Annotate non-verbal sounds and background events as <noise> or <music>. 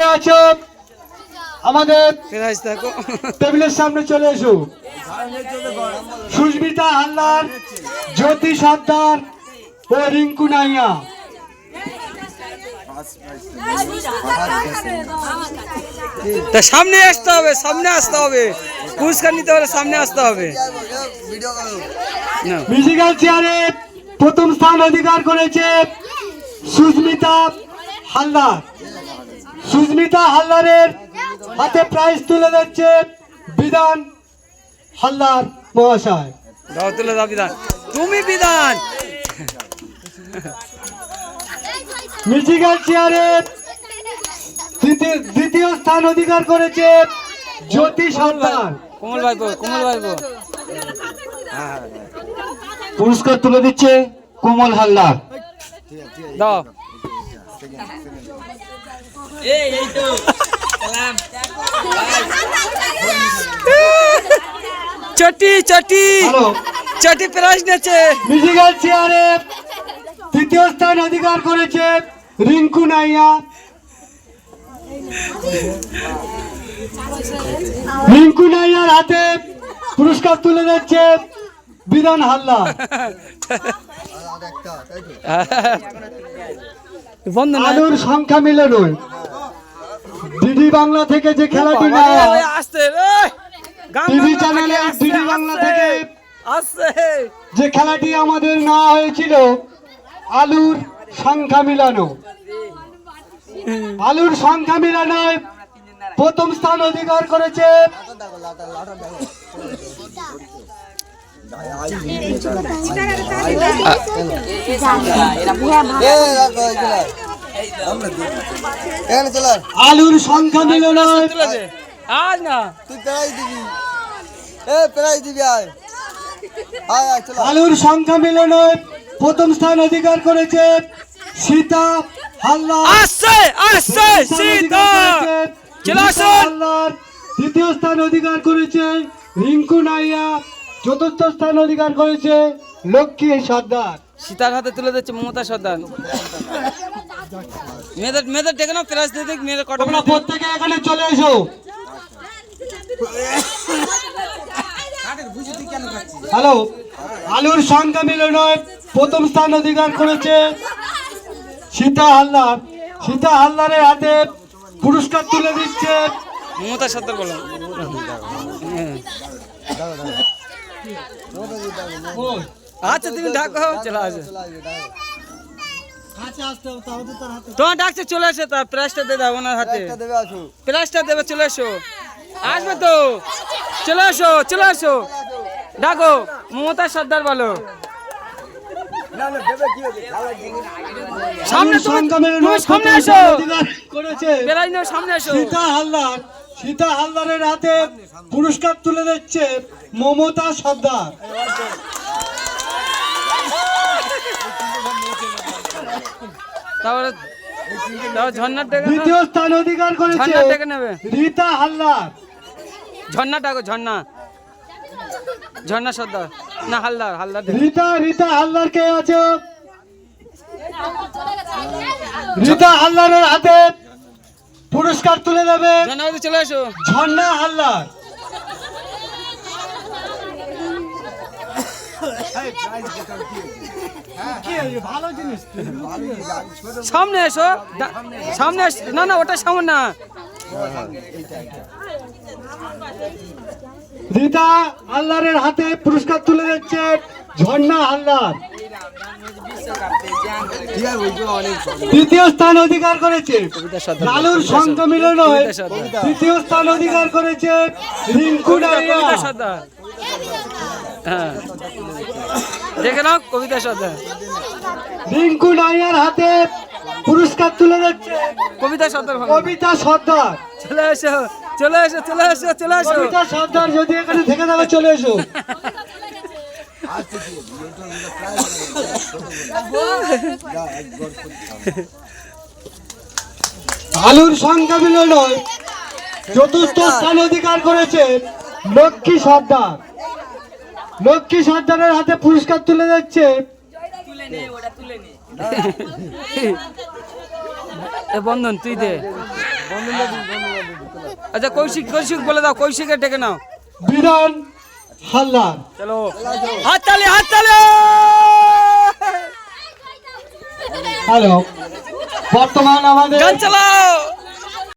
আছো? আমাদের টেবিলের সামনে চলে এসো। সুস্মিতা হালদার জ্যোতি সর্দার ও রিঙ্কু নাইয়া। তা সামনে আসতে হবে সামনে আসতে হবে। পুরস্কার নিতে হলে সামনে আসতে হবে। মিউজিক্যাল চেয়ারে প্রথম স্থান অধিকার করেছে সুস্মিতা হালদার। সুস্মিতা হালদারের হাতে প্রাইজ তুলে দিচ্ছে বিধান হালদার মহাশয়। তুলে দাও বিধান। তুমি বিধান। মিউজিক্যাল চেয়ারে দ্বিতীয়- দ্বিতীয় স্থান অধিকার করেছে জ্যোতি সর্দার। কোমল ভাইপো কোমল ভাইপো পুরস্কার তুলে দিচ্ছে কোমল হালদার। দাও। চটি চটি। চটি প্রাইজ নেছে মিউজিক্যাল চেয়ারে তৃতীয় স্থান অধিকার করেছে রিঙ্কু নাইয়া। রিঙ্কু নাইয়ার হাতে পুরস্কার তুলে দিচ্ছে বিধান হাল্লা <laughs> আলুর সংখ্যা মিলে নয়। ডিডি বাংলা থেকে যে খেলাটি নেওয়া টিভি চ্যানেলে ডিডি বাংলা থেকে যে খেলাটি আমাদের নেওয়া হয়েছিল আলুর সংখ্যা মিলানো। আলুর সংখ্যা মিলানোয় প্রথম স্থান অধিকার করেছে। আলুর সংখ্যা আজ না। তুই প্রাইজ দিবি। এ প্রাইজ দিবি আয়। আয় আয় চলো। আলুর সংখ্যা মিলানোয় প্রথম স্থান অধিকার করেছে সীতা হাল্লা আসছে আসছে সীতা। চলে দ্বিতীয় স্থান অধিকার করেছে রিঙ্কু নাইয়া। চতুর্থ স্থান অধিকার করেছে লক্ষ্মী সর্দার। সীতার হাতে তুলে দিচ্ছে মমতা সর্দার। মেয়েদের মেয়েদের ডেকে নাও প্রাইজ দিয়ে দিক মেয়েদের কটা তোমরা প্রত্যেকে এখানে চলে এসো। হ্যালো আলুর সংখ্যা মিলনয় প্রথম স্থান অধিকার করেছে সীতা হালদার। সীতা হালদারের হাতে পুরস্কার তুলে দিচ্ছে। মমতা সর্দার বলো। আচ্ছা তুমি ডাকো চলে আসো। তোমার ডাকছে চলে আসে তার প্রাইজটা দিয়ে দাও ওনার হাতে। একটা দেবে প্রাইজটা দেবে চলে এসো আসবে তো। চলে আসো চলে আসো। ডাকো মমতা সর্দার বলো। সামনে তুমি সামনে এসো করেছে। বেড়াই নাও সামনে এসো সীতা হালদার সীতা হালদারের হাতে পুরস্কার তুলে দিচ্ছে মমতা সর্দার। দ্বিতীয় স্থান অধিকার করেছে রীতা হালদার। ঝর্ণা ডাকো ঝর্ণা। ঝর্ণা সর্দার। না হালদার হালদার রীতা রীতা হালদার কে আছে? রীতা হালদারের হাতে পুরস্কার তুলে দেবে চলে এসো ঝর্ণা হালদার সামনে এসো। সামনে না না ওটা সামনে না। রীতা হালদারের হাতে পুরস্কার তুলে দিচ্ছে ঝর্ণা হালদার তৃতীয় স্থান অধিকার করেছে। লালুর সংখ্যা মিলন হয়। তৃতীয় স্থান অধিকার করেছে রিঙ্কু হ্যাঁ। দেখে নাও কবিতা সর্দার রিঙ্কু ডালিয়ার হাতে পুরস্কার তুলে দিচ্ছে। কবিতা সর্দার কবিতা সর্দার চলে এসো চলে এসো চলে এসো চলে এসো। কবিতা সর্দার যদি এখানে থেকে থাকো চলে এসো। <laughs> আলুর সংখ্যা মিলন হয় চতুর্থ স্থান অধিকার করেছে লক্ষ্মী সর্দার। লক্ষ্মী সর্দারের হাতে পুরস্কার তুলে দিচ্ছে এ বন্ধন তুই দে। আচ্ছা কৌশিক কৌশিক বলে দাও কৌশিকে ডেকে নাও। বিধান হালদার চলো হাততালি হাততালি হ্যালো বর্তমান আমাদের গান চালাও